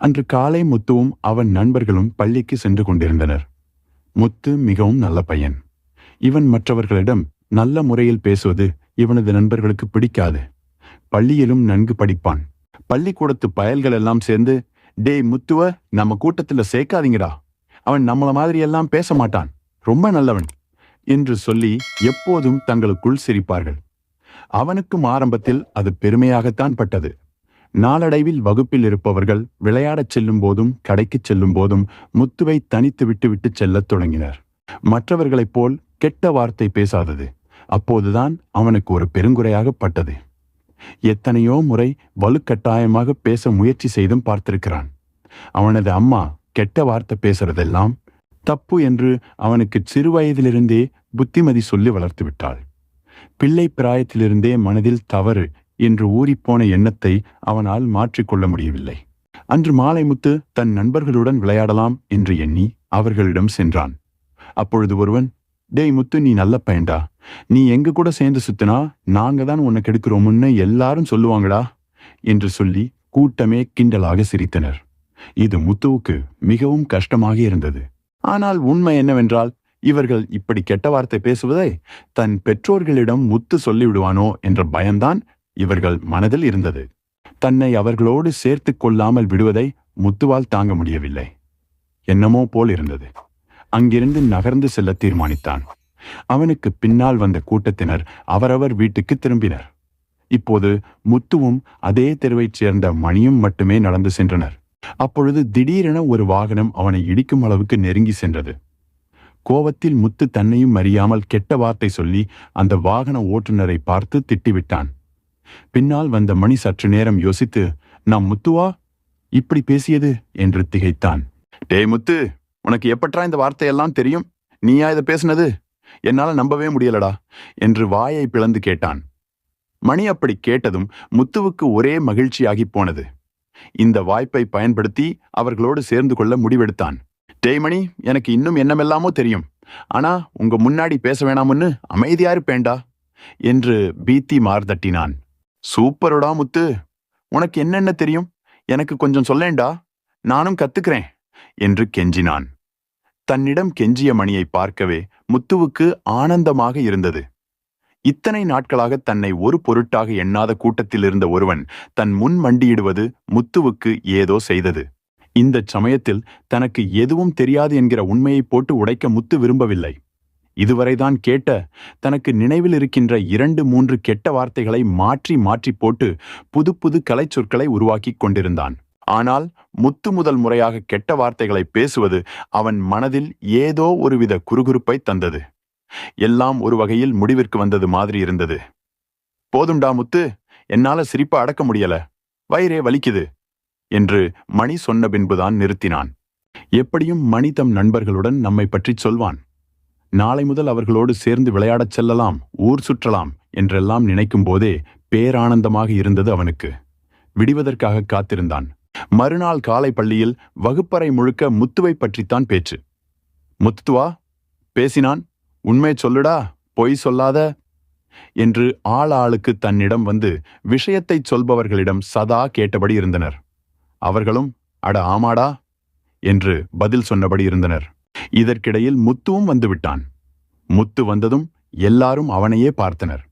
அன்று காலை முத்துவும் அவன் நண்பர்களும் பள்ளிக்கு சென்று கொண்டிருந்தனர். முத்து மிகவும் நல்ல பையன். இவன் மற்றவர்களிடம் நல்ல முறையில் பேசுவது இவனது நண்பர்களுக்கு பிடிக்காது. பள்ளியிலும் நன்கு படிப்பான். பள்ளிக்கூடத்து பயல்கள் எல்லாம் சேர்ந்து டேய் முத்துவ நம்ம கூட்டத்துல சேர்க்காதீங்கடா. அவன் நம்மள மாதிரி எல்லாம் பேச மாட்டான். ரொம்ப நல்லவன். என்று சொல்லி எப்போதும் தங்களுக்குள் சிரிப்பார்கள். அவனுக்கும் ஆரம்பத்தில் அது பெருமையாகத்தான் பட்டது. நாளடைவில் வகுப்பில் இருப்பவர்கள் விளையாடச் செல்லும் போதும் கடைக்குச் செல்லும் போதும் முத்துவை தனித்து விட்டுவிட்டு செல்லத் தொடங்கினர். மற்றவர்களைப் போல் கெட்ட வார்த்தை பேசாதது. அப்போதுதான் அவனுக்கு ஒரு பெருங்குறையாகப்பட்டது எத்தனையோ முறை வலுக்கட்டாயமாக பேச முயற்சி செய்தும் பார்த்திருக்கிறான். அவனது அம்மா கெட்ட வார்த்தை பேசுறதெல்லாம் தப்பு என்று அவனுக்கு சிறுவயதிலிருந்தே புத்திமதி சொல்லி வளர்த்து விட்டாள் பிள்ளை பிராயத்திலிருந்தே மனதில் தவறு என்று ஊறிப்போன எண்ணத்தை அவனால் மாற்றிக்கொள்ள முடியவில்லை. அன்று மாலை முத்து தன் நண்பர்களுடன் விளையாடலாம் என்று எண்ணி அவர்களிடம் சென்றான். அப்பொழுது ஒருவன் டேய் முத்து நீ நல்ல பையன்டா. நீ எங்க கூட சேர்ந்து சுத்தினா நாங்க தான் உன்னை கெடுக்கிறோம்னு எல்லாரும் சொல்லுவாங்கடா என்று சொல்லி கூட்டமே கிண்டலாக சிரித்தனர். இது முத்துவுக்கு மிகவும் கஷ்டமாக இருந்தது. ஆனால் உண்மை என்னவென்றால் இவர்கள் இப்படி கெட்ட வார்த்தை பேசுவதை தன் பெற்றோர்களிடம் முத்து சொல்லிவிடுவானோ என்ற பயம்தான் இவர்கள் மனதில் இருந்தது. தன்னை அவர்களோடு சேர்த்துக் கொள்ளாமல் விடுவதை முத்துவால் தாங்க முடியவில்லை. என்னமோ போல் இருந்தது. அங்கிருந்து நகர்ந்து செல்ல தீர்மானித்தான். அவனுக்கு பின்னால் வந்த கூட்டத்தினர் அவரவர் வீட்டுக்கு திரும்பினர். இப்போது முத்துவும் அதே தெருவைச் சேர்ந்த மணியும் மட்டுமே நடந்து சென்றனர். அப்பொழுது திடீரென ஒரு வாகனம் அவனை இடிக்கும் அளவுக்கு நெருங்கி சென்றது. கோவத்தில் முத்து தன்னையும் அறியாமல் கெட்ட வார்த்தை சொல்லி அந்த வாகன ஓட்டுநரை பார்த்து திட்டிவிட்டான். பின்னால் வந்த மணி சற்று நேரம் யோசித்து நாம் முத்துவா? இப்படி பேசியது? என்று திகைத்தான். டேய் முத்து உனக்கு எப்பற்றா இந்த வார்த்தையெல்லாம் தெரியும்? நீயா இதை பேசுனது? என்னால நம்பவே முடியலடா என்று வாயை பிளந்து கேட்டான். மணி அப்படி கேட்டதும் முத்துவுக்கு ஒரே மகிழ்ச்சியாகி போனது. இந்த வாய்ப்பை பயன்படுத்தி அவர்களோடு சேர்ந்து கொள்ள முடிவெடுத்தான். டேய் மணி எனக்கு இன்னும் என்னமெல்லாமோ தெரியும். ஆனா உங்க முன்னாடி பேச வேணாமுன்னு அமைதியா இருப்பேண்டா என்று பீத்தி மார்தட்டினான். சூப்பருடா முத்து. உனக்கு என்னென்ன தெரியும்? எனக்கு கொஞ்சம் சொல்லேண்டா நானும் கத்துக்கிறேன் என்று கெஞ்சினான். தன்னிடம் கெஞ்சிய மணியை பார்க்கவே முத்துவுக்கு ஆனந்தமாக இருந்தது. இத்தனை நாட்களாக தன்னை ஒரு பொருட்டாக எண்ணாத கூட்டத்தில் இருந்த ஒருவன் தன் முன் மண்டியிடுவது முத்துவுக்கு ஏதோ செய்தது. இந்தச் சமயத்தில் தனக்கு எதுவும் தெரியாது என்கிற உண்மையை போட்டு உடைக்க முத்து விரும்பவில்லை. இதுவரைதான் கேட்ட தனக்கு நினைவில் இருக்கின்ற இரண்டு மூன்று கெட்ட வார்த்தைகளை மாற்றி மாற்றி போட்டு புது புது கலைச்சொற்களை உருவாக்கிக் கொண்டிருந்தான். ஆனால் முத்து முதல் முறையாக கெட்ட வார்த்தைகளை பேசுவது அவன் மனதில் ஏதோ ஒருவித குறுகுறுப்பை தந்தது. எல்லாம் ஒரு வகையில் முடிவிற்கு வந்தது மாதிரி இருந்தது. போதும்டா முத்து என்னால சிரிப்ப அடக்க முடியல. வயிறே வலிக்குது என்று மணி சொன்ன பின்புதான் நிறுத்தினான். எப்படியும் மணி தம் நண்பர்களுடன் நம்மை பற்றி சொல்வான். நாளை முதல் அவர்களோடு சேர்ந்து விளையாடச் செல்லலாம் ஊர் சுற்றலாம் என்றெல்லாம் நினைக்கும் போதே பேரானந்தமாக இருந்தது அவனுக்கு. விடுவதற்காக காத்திருந்தான். மறுநாள் காலை பள்ளியில் வகுப்பறை முழுக்க முத்துவை பற்றித்தான் பேச்சு. முத்துவா பேசினான். உண்மை சொல்லுடா பொய் சொல்லாத என்று ஆள் ஆளுக்கு தன்னிடம் வந்து விஷயத்தைச் சொல்பவர்களிடம் சதா கேட்டபடி இருந்தனர். அவர்களும் அட ஆமாடா என்று பதில் சொன்னபடி இருந்தனர். இதற்கிடையில் முத்துவும் வந்துவிட்டான். முத்து வந்ததும் எல்லாரும் அவனையே பார்த்தனர்.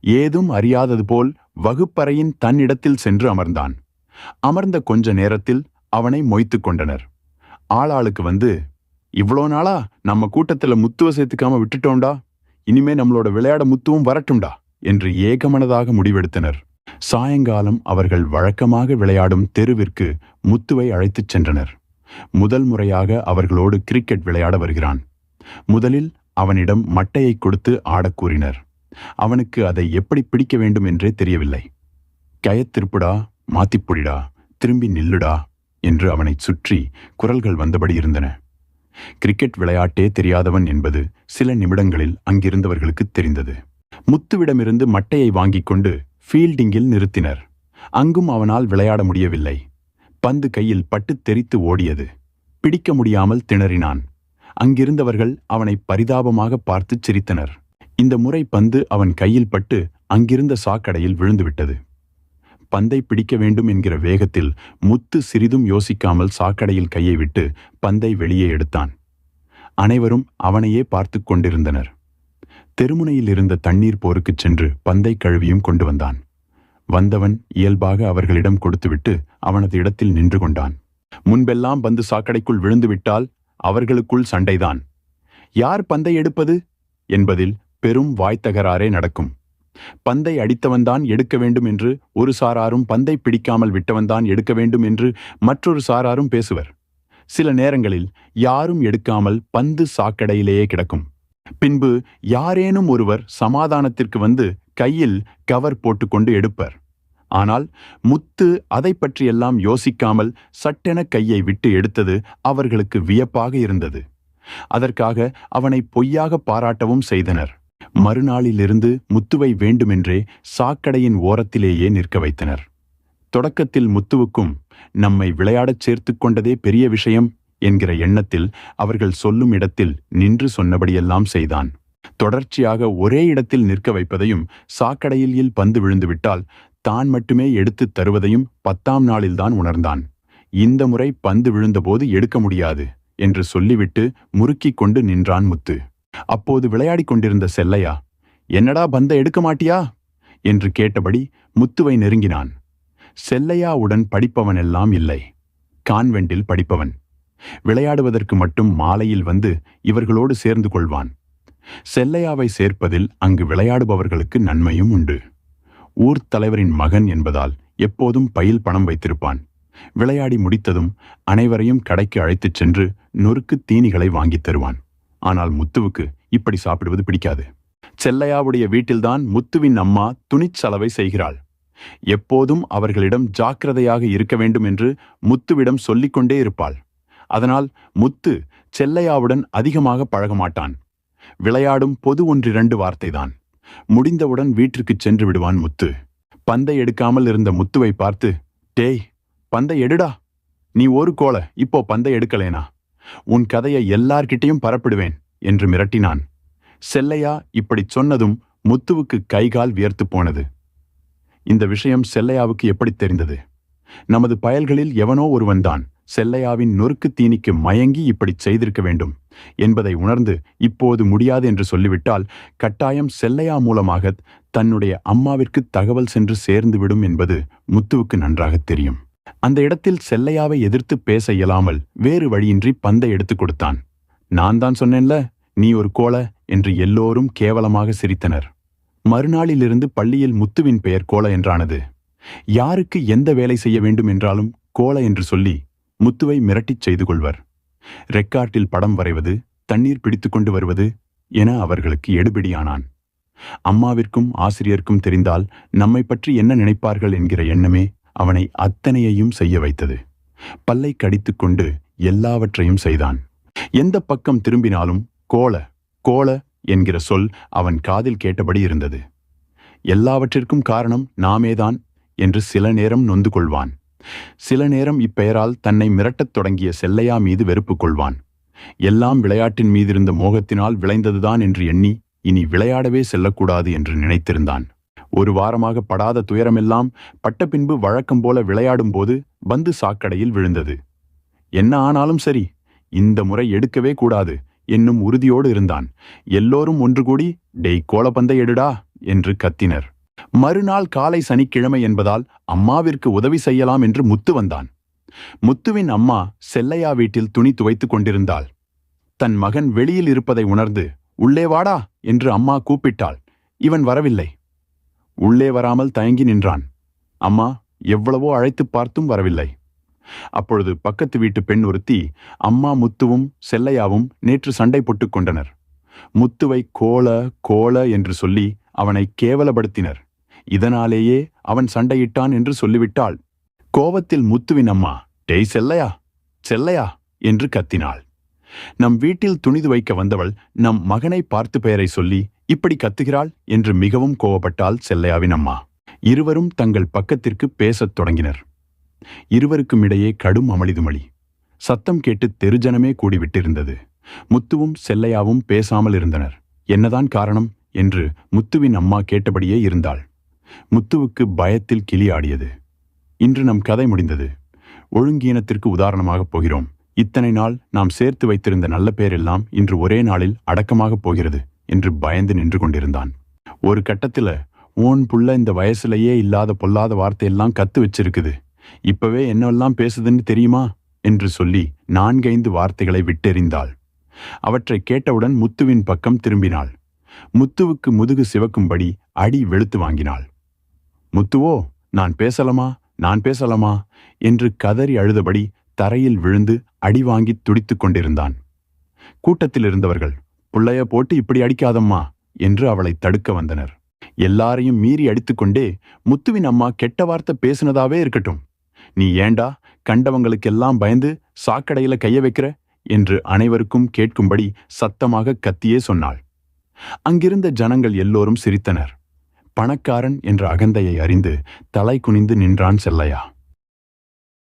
ஏதும் அறியாதது போல் வகுப்பறையின் தன்னிடத்தில் சென்று அமர்ந்தான். அமர்ந்த கொஞ்ச நேரத்தில் அவனை மொய்த்துக் கொண்டனர். ஆளாளுக்கு வந்து இவ்வளோ நாளா நம்ம கூட்டத்துல முத்துவ சேர்த்துக்காம விட்டுட்டோம்டா. இனிமே நம்மளோட விளையாட முத்துவும் வரட்டும்டா என்று ஏகமனதாக முடிவெடுத்தனர். சாயங்காலம் அவர்கள் வழக்கமாக விளையாடும் தெருவிற்கு முத்துவை அழைத்துச் சென்றனர். முதல் முறையாக அவர்களோடு கிரிக்கெட் விளையாட வருகிறான். முதலில் அவனிடம் மட்டையை கொடுத்து ஆடக் கூறினர். அவனுக்கு அதை எப்படி பிடிக்க வேண்டும் என்றே தெரியவில்லை. கயத்திருப்புடா மாத்திப்புடிடா திரும்பி நில்லுடா என்று அவனைச் சுற்றி குரல்கள் வந்தபடி இருந்தன. கிரிக்கெட் விளையாட்டே தெரியாதவன் என்பது சில நிமிடங்களில் அங்கிருந்தவர்களுக்கு தெரிந்தது. முத்துவிடமிருந்து மட்டையை வாங்கிக் கொண்டு ஃபீல்டிங்கில் நிறுத்தினர். அங்கும் அவனால் விளையாட முடியவில்லை. பந்து கையில் பட்டு தெரித்து ஓடியது. பிடிக்க முடியாமல் திணறினான். அங்கிருந்தவர்கள் அவனை பரிதாபமாக பார்த்துச் சிரித்தனர். இந்த முறை பந்து அவன் கையில் பட்டு அங்கிருந்த சாக்கடையில் விழுந்துவிட்டது. பந்தை பிடிக்க வேண்டும் என்கிற வேகத்தில் முத்து சிறிதும் யோசிக்காமல் சாக்கடையில் கையை விட்டு பந்தை வெளியே எடுத்தான். அனைவரும் அவனையே பார்த்து கொண்டிருந்தனர். தெருமுனையில் இருந்த தண்ணீர் போருக்குச் சென்று பந்தை கழுவியும் கொண்டு வந்தான். வந்தவன் இயல்பாக அவர்களிடம் கொடுத்துவிட்டு அவனது இடத்தில் நின்று கொண்டான். முன்பெல்லாம் பந்து சாக்கடைக்குள் விழுந்துவிட்டால் அவர்களுக்குள் சண்டைதான். யார் பந்தை எடுப்பது? என்பதில் பெரும் வாய்த்தகராறே நடக்கும். பந்தை அடித்தவன்தான் எடுக்க வேண்டும் என்று ஒரு சாராரும் பந்தை பிடிக்காமல் விட்டவன்தான் எடுக்க வேண்டும் என்று மற்றொரு சாராரும் பேசுவர். சில நேரங்களில் யாரும் எடுக்காமல் பந்து சாக்கடையிலேயே கிடக்கும். பின்பு யாரேனும் ஒருவர் சமாதானத்திற்கு வந்து கையில் கவர் போட்டுக்கொண்டு எடுப்பர். ஆனால் முத்து அதை பற்றியெல்லாம் யோசிக்காமல் சட்டென கையை விட்டு எடுத்தது அவர்களுக்கு வியப்பாக இருந்தது. அதற்காக அவனை பொய்யாக பாராட்டவும் செய்தனர். மறுநாளிலிருந்து முத்துவை வேண்டுமென்றே சாக்கடையின் ஓரத்திலேயே நிற்க வைத்தனர். தொடக்கத்தில் முத்துவுக்கும் நம்மை விளையாடச் சேர்த்துக் கொண்டதே பெரிய விஷயம் என்கிற எண்ணத்தில் அவர்கள் சொல்லும் இடத்தில் நின்று சொன்னபடியெல்லாம் செய்தான். தொடர்ச்சியாக ஒரே இடத்தில் நிற்க வைப்பதையும் சாக்கடையில் பந்து விழுந்துவிட்டால் தான் மட்டுமே எடுத்துத் தருவதையும் பத்தாம் நாளில்தான் உணர்ந்தான். இந்த முறை பந்து விழுந்தபோது எடுக்க முடியாது என்று சொல்லிவிட்டு முறுக்கிக் கொண்டு நின்றான் முத்து. அப்போது விளையாடிக் கொண்டிருந்த செல்லையா என்னடா பந்தை எடுக்க மாட்டியா? என்று கேட்டபடி முத்துவை நெருங்கினான். செல்லையாவுடன் படிப்பவனெல்லாம் இல்லை. கான்வெண்டில் படிப்பவன். விளையாடுவதற்கு மட்டும் மாலையில் வந்து இவர்களோடு சேர்ந்து கொள்வான். செல்லையாவை சேர்ப்பதில் அங்கு விளையாடுபவர்களுக்கு நன்மையும் உண்டு. ஊர் தலைவரின் மகன் என்பதால் எப்போதும் பையில் பணம் வைத்திருப்பான். விளையாடி முடித்ததும் அனைவரையும் கடைக்கு அழைத்துச் சென்று நொறுக்கு தீனிகளை வாங்கித் தருவான். ஆனால் முத்துவுக்கு இப்படி சாப்பிடுவது பிடிக்காது. செல்லையாவுடைய வீட்டில்தான் முத்துவின் அம்மா துணிச்சலவை செய்கிறாள். எப்போதும் அவர்களிடம் ஜாக்கிரதையாக இருக்க வேண்டும் என்று முத்துவிடம் சொல்லிக்கொண்டே இருப்பாள். அதனால் முத்து செல்லையாவுடன் அதிகமாக பழக மாட்டான் விளையாடும் பொது ஒன்றிரண்டு வார்த்தைதான். முடிந்தவுடன் வீட்டிற்குச் சென்று விடுவான் முத்து. பந்தை எடுக்காமல் இருந்த முத்துவை பார்த்து டேய் பந்தை எடுடா. நீ ஒரு கோல இப்போ பந்தை எடுக்கலேனா? உன் கதையை எல்லார்கிட்டையும் பரப்பிடுவேன் என்று மிரட்டினான். செல்லையா இப்படிச் சொன்னதும் முத்துவுக்கு கைகால் வியர்த்து போனது. இந்த விஷயம் செல்லையாவுக்கு எப்படி தெரிந்தது? நமது பயல்களில் எவனோ ஒருவன்தான் செல்லையாவின் நொறுக்கு தீனிக்கு மயங்கி இப்படிச் செய்திருக்க வேண்டும். என்பதை உணர்ந்து இப்போது முடியாது என்று சொல்லிவிட்டால் கட்டாயம் செல்லையா மூலமாக தன்னுடைய அம்மாவிற்கு தகவல் சென்று சேர்ந்துவிடும் என்பது முத்துவுக்கு நன்றாக தெரியும். அந்த இடத்தில் செல்லையாவை எதிர்த்து பேச இயலாமல் வேறு வழியின்றி பந்தை எடுத்துக் கொடுத்தான். நான் தான் சொன்னேன்ல நீ ஒரு கோல என்று எல்லோரும் கேவலமாக சிரித்தனர். மறுநாளிலிருந்து பள்ளியில் முத்துவின் பெயர் கோல என்றானது. யாருக்கு எந்த வேலை செய்ய வேண்டும் என்றாலும் கோல என்று சொல்லி முத்துவை மிரட்டிச் செய்து கொள்வர். ரெக்கார்ட்டில் படம் வரைவது தண்ணீர் பிடித்துக்கொண்டு வருவது என அவர்களுக்கு எடுபிடியானான். அம்மாவிற்கும் ஆசிரியருக்கும் தெரிந்தால் நம்மை பற்றி என்ன நினைப்பார்கள் என்கிற எண்ணமே அவனை அத்தனையையும் செய்ய வைத்தது. பல்லை கடித்துக்கொண்டு எல்லாவற்றையும் செய்தான். எந்த பக்கம் திரும்பினாலும் கோல கோல என்கிற சொல் அவன் காதில் கேட்டபடி இருந்தது. எல்லாவற்றிற்கும் காரணம் நாமேதான் என்று சில நேரம் நொந்து கொள்வான். சில நேரம் இப்பெயரால் தன்னை மிரட்டத் தொடங்கிய செல்லையா மீது வெறுப்பு கொள்வான். எல்லாம் விளையாட்டின் மீதிருந்த மோகத்தினால் விளைந்ததுதான் என்று எண்ணி இனி விளையாடவே செல்லக்கூடாது என்று நினைத்திருந்தான். ஒரு வாரமாக படாத துயரமெல்லாம் பட்ட பின்பு வழக்கம் போல விளையாடும் போது பந்து சாக்கடையில் விழுந்தது. என்ன ஆனாலும் சரி இந்த முறை எடுக்கவே கூடாது என்னும் உறுதியோடு இருந்தான். எல்லோரும் ஒன்று கூடி டெய் கோலப்பந்தை எடுடா என்று கத்தினர். மறுநாள் காலை சனிக்கிழமை என்பதால் அம்மாவிற்கு உதவி செய்யலாம் என்று முத்து வந்தான். முத்துவின் அம்மா செல்லையா வீட்டில் துணி துவைத்துக் கொண்டிருந்தாள். தன் மகன் வெளியில் இருப்பதை உணர்ந்து உள்ளே வாடா என்று அம்மா கூப்பிட்டாள். இவன் வரவில்லை. உள்ளே வராமல் தயங்கி நின்றான். அம்மா எவ்வளவோ அழைத்துப் பார்த்தும் வரவில்லை. அப்பொழுது பக்கத்து வீட்டு பெண் ஒருத்தி அம்மா முத்துவும் செல்லையாவும் நேற்று சண்டை போட்டுக் கொண்டனர். முத்துவை கோல கோல என்று சொல்லி அவனை கேவலப்படுத்தினர். இதனாலேயே அவன் சண்டையிட்டான் என்று சொல்லிவிட்டாள். கோவத்தில் முத்துவின் அம்மா டேய் செல்லையா செல்லையா என்று கத்தினாள். நம் வீட்டில் துணிது வைக்க வந்தவள் நம் மகனை பார்த்து பெயரை சொல்லி இப்படி கத்துகிறாள்? என்று மிகவும் கோவப்பட்டாள் செல்லையாவின் அம்மா. இருவரும் தங்கள் பக்கத்திற்கு பேசத் தொடங்கினர். இருவருக்கும் இடையே கடும் அமளிதுமளி. சத்தம் கேட்டு தெருஜனமே கூடிவிட்டிருந்தது. முத்துவும் செல்லையாவும் பேசாமல் இருந்தனர். என்னதான் காரணம்? என்று முத்துவின் அம்மா கேட்டபடியே இருந்தாள். முத்துவுக்கு பயத்தில் கிளி ஆடியது. இன்று நம் கதை முடிந்தது. ஒழுங்கீனத்திற்கு உதாரணமாகப் போகிறோம். இத்தனை நாள் நாம் சேர்த்து வைத்திருந்த நல்ல பேரெல்லாம் இன்று ஒரே நாளில் அடக்கமாகப் போகிறது என்று பயந்து நின்று கொண்டிருந்தான். ஒரு கட்டத்துல ஓன் புள்ள இந்த வயசுலயே இல்லாத பொல்லாத வார்த்தையெல்லாம் கத்து வச்சிருக்குது. இப்பவே என்னெல்லாம் பேசுதுன்னு தெரியுமா? என்று சொல்லி நான்கைந்து வார்த்தைகளை விட்டெறிந்தாள். அவற்றை கேட்டவுடன் முத்துவின் பக்கம் திரும்பினாள். முத்துவுக்கு முதுகு சிவக்கும்படி அடி வெளுத்து வாங்கினாள். முத்துவோ நான் பேசலாமா? நான் பேசலாமா? என்று கதறி அழுதபடி தரையில் விழுந்து அடி வாங்கி துடித்துக் கொண்டிருந்தான். கூட்டத்தில் இருந்தவர்கள் புள்ளைய போட்டு இப்படி அடிக்காதம்மா என்று அவளை தடுக்க வந்தனர். எல்லாரையும் மீறி அடித்துக்கொண்டே முத்துவின் அம்மா கெட்ட வார்த்தை பேசினதாவே இருக்கட்டும். நீ ஏண்டா கண்டவங்களுக்கெல்லாம் பயந்து சாக்கடையில கைய வைக்கிற? என்று அனைவருக்கும் கேட்கும்படி சத்தமாக கத்தியே சொன்னாள். அங்கிருந்த ஜனங்கள் எல்லோரும் சிரித்தனர். பணக்காரன் என்ற அகந்தையை அறிந்து தலை குனிந்து நின்றான் செல்லையா?